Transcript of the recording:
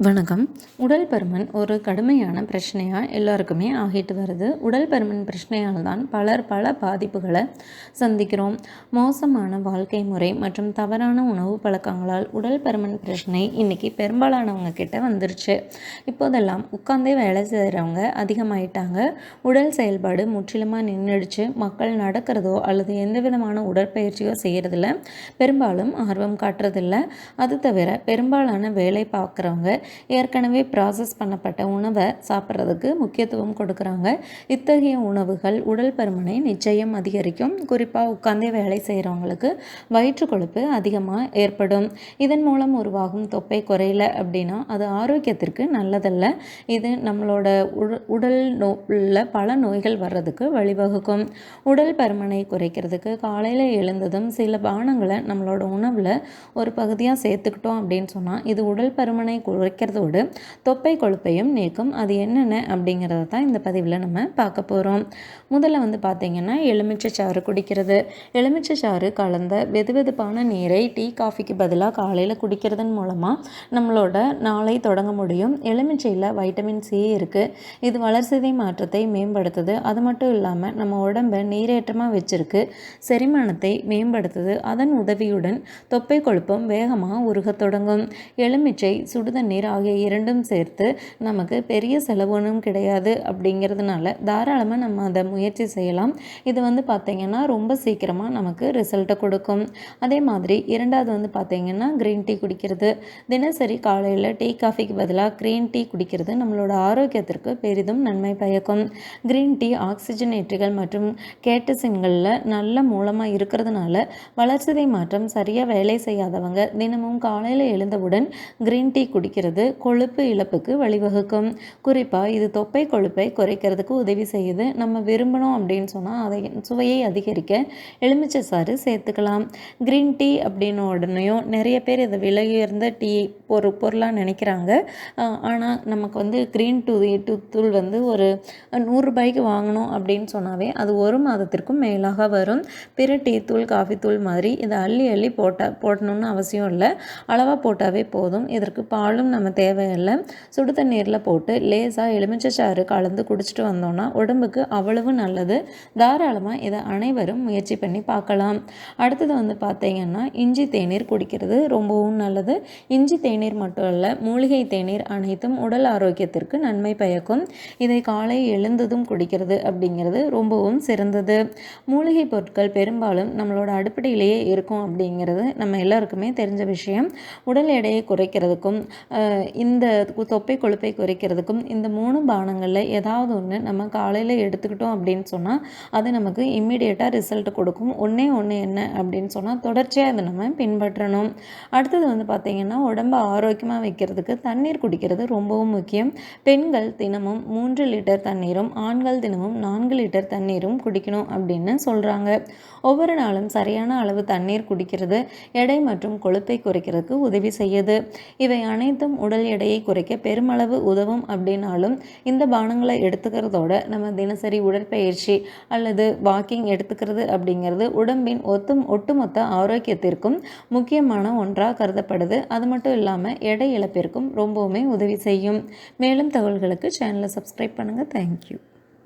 வணக்கம். உடல் பருமன் ஒரு கடுமையான பிரச்சனையாக எல்லாருக்குமே ஆகிட்டு வருது. உடல் பருமன் பிரச்சனையால் தான் பலர் பல பாதிப்புகளை சந்திக்கிறோம். மோசமான வாழ்க்கை முறை மற்றும் தவறான உணவு பழக்கங்களால் உடல் பருமன் பிரச்சனை இன்றைக்கி பெரும்பாலானவங்க கிட்ட வந்துருச்சு. இப்போதெல்லாம் உட்காந்தே வேலை செய்கிறவங்க அதிகமாயிட்டாங்க. உடல் செயல்பாடு முற்றிலுமாக நின்றுடுச்சு மக்கள் நடக்கிறதோ அல்லது எந்த விதமான உடற்பயிற்சியோ செய்கிறதில்ல பெரும்பாலும் ஆர்வம் காட்டுறதில்ல. அது தவிர பெரும்பாலான வேலை பார்க்குறவங்க ஏற்கனவே ப்ராசஸ் பண்ணப்பட்ட உணவை சாப்பிட்றதுக்கு முக்கியத்துவம் கொடுக்குறாங்க. இத்தகைய உணவுகள் உடல் பருமனை நிச்சயம் அதிகரிக்கும். குறிப்பாக உட்காந்தே வேலை செய்கிறவங்களுக்கு வயிற்று கொழுப்பு அதிகமாக ஏற்படும். இதன் மூலம் உருவாகும் தொப்பை குறையல அப்படின்னா அது ஆரோக்கியத்திற்கு நல்லதல்ல. இது நம்மளோட உடல் நோ உள்ள பல நோய்கள் வர்றதுக்கு வழிவகுக்கும். உடல் பருமனை குறைக்கிறதுக்கு காலையில் எழுந்ததும் சில பானங்களை நம்மளோட உணவில் ஒரு பகுதியாக சேர்த்துக்கிட்டோம் அப்படின்னு சொன்னால் இது உடல் பருமனை குறை குறைக்கிறதோடு தொப்பை கொழுப்பையும் நீக்கும். அது என்னென்ன அப்படிங்கிறத தான் இந்த பதிவில் நம்ம பார்க்க போகிறோம் முதல்ல வந்து பார்த்திங்கன்னா எலுமிச்சை சாறு குடிக்கிறது. எலுமிச்சை சாறு கலந்த வெது வெதுப்பான நீரை டீ காஃபிக்கு பதிலாக காலையில் குடிக்கிறதன் மூலமாக நம்மளோட நாளை தொடங்க முடியும். எலுமிச்சையில் வைட்டமின் சி இருக்குது இது வளர்சிதை மாற்றத்தை மேம்படுத்துது. அது மட்டும் இல்லாமல் நம்ம உடம்பை நீரேற்றமாக வச்சுருக்கு. செரிமானத்தை மேம்படுத்துது. அதன் உதவியுடன் தொப்பை கொழுப்பம் வேகமாக உருகத் தொடங்கும். எலுமிச்சை சுடுதண்ணீர் நீர் ஆகிய இரண்டும் சேர்த்து நமக்கு பெரிய செலவுனும் கிடையாது அப்படிங்கிறதுனால தாராளமாக நம்ம அதை முயற்சி செய்யலாம். இது வந்து பார்த்திங்கன்னா ரொம்ப சீக்கிரமாக நமக்கு ரிசல்ட்டை கொடுக்கும். அதே மாதிரி இரண்டாவது வந்து பார்த்திங்கன்னா க்ரீன் டீ குடிக்கிறது. தினசரி காலையில் டீ காஃபிக்கு பதிலாக க்ரீன் டீ குடிக்கிறது நம்மளோட ஆரோக்கியத்திற்கு பெரிதும் நன்மை பயக்கும். க்ரீன் டீ ஆக்சிஜனேற்றிகள் மற்றும் கேட்டசின்களில் நல்ல மூலமாக இருக்கிறதுனால வளர்ச்சிதை மாற்றம் சரியாக வேலை செய்யாதவங்க தினமும் காலையில் எழுந்தவுடன் க்ரீன் டீ குடிக்கிறது குறைக்கிறது கொழுப்பு இழப்புக்கு வழிவகுக்கும். குறிப்பாக இது தொப்பை கொழுப்பை குறைக்கிறதுக்கு உதவி செய்யுது. நம்ம விரும்பணும் அப்படின்னு சொன்னால் அதை சுவையை அதிகரிக்க எலுமிச்சை சாறு சேர்த்துக்கலாம். க்ரீன் டீ அப்படின்னு உடனேயும் நிறைய பேர் இதை விலையுயர்ந்த டீ ஒரு பொருளாக நினைக்கிறாங்க. ஆனால் நமக்கு வந்து க்ரீன் டூ டூ தூள் வந்து ஒரு நூறுரூபாய்க்கு வாங்கணும் அப்படின்னு சொன்னாவே அது ஒரு மாதத்திற்கும் மேலாக வரும். பிற டீ தூள் காஃபி தூள் மாதிரி இதை அள்ளி அள்ளி போட்டால் போடணும்னு அவசியம் இல்லை. அளவாக போட்டாவே போதும். இதற்கு பாலும் நம்ம நம்ம தேவையில்லை. சுடு தண்ணீரில் போட்டு லேசாக எலுமிச்சை கலந்து குடிச்சிட்டு வந்தோம்னா உடம்புக்கு அவ்வளவு நல்லது. தாராளமாக இதை அனைவரும் முயற்சி பண்ணி பார்க்கலாம். அடுத்தது வந்து பார்த்திங்கன்னா இஞ்சி தேநீர் குடிக்கிறது ரொம்பவும் நல்லது. இஞ்சி தேநீர் மட்டும் இல்லை மூலிகை தேநீர் அனைத்தும் உடல் ஆரோக்கியத்திற்கு நன்மை பயக்கும். இதை காலை எழுந்ததும் குடிக்கிறது அப்படிங்கிறது ரொம்பவும் சிறந்தது. மூலிகை பொருட்கள் பெரும்பாலும் நம்மளோட அடிப்படையிலேயே இருக்கும் அப்படிங்கிறது நம்ம எல்லாருக்குமே தெரிஞ்ச விஷயம். உடல் எடையை குறைக்கிறதுக்கும் இந்த தொப்பை கொழுப்பை குறைக்கிறதுக்கும் இந்த மூணு பானங்களில் ஏதாவது ஒன்று நம்ம காலையில் எடுத்துக்கிட்டோம் அப்படின்னு சொன்னால் அது நமக்கு இம்மிடியேட்டாக ரிசல்ட் கொடுக்கும். ஒன்றே ஒன்று என்ன அப்படின்னு சொன்னால் தொடர்ச்சியாக அதை நம்ம பின்பற்றணும். அடுத்தது வந்து பார்த்திங்கன்னா உடம்பை ஆரோக்கியமாக வைக்கிறதுக்கு தண்ணீர் குடிக்கிறது ரொம்பவும் முக்கியம். பெண்கள் தினமும் மூன்று லிட்டர் தண்ணீரும் ஆண்கள் தினமும் நான்கு லிட்டர் தண்ணீரும் குடிக்கணும் அப்படின்னு சொல்கிறாங்க ஒவ்வொரு நாளும் சரியான அளவு தண்ணீர் குடிக்கிறது எடை மற்றும் கொழுப்பை குறைக்கிறதுக்கு உதவி செய்யுது. இவை அனைத்தும் உடல் எடையை குறைக்க பெருமளவு உதவும் அப்படின்னாலும் இந்த பானங்களை எடுத்துக்கிறதோட நம்ம தினசரி உடற்பயிற்சி அல்லது வாக்கிங் எடுத்துக்கிறது அப்படிங்கிறது உடம்பின் ஒத்தும் ஒட்டுமொத்த ஆரோக்கியத்திற்கும் முக்கியமான ஒன்றாக கருதப்படுது. அது மட்டும் இல்லாமல் எடை இழப்பிற்கும் ரொம்பவுமே உதவி செய்யும். மேலும் தகவல்களுக்கு சேனலை சப்ஸ்கிரைப் பண்ணுங்கள் தேங்க்யூ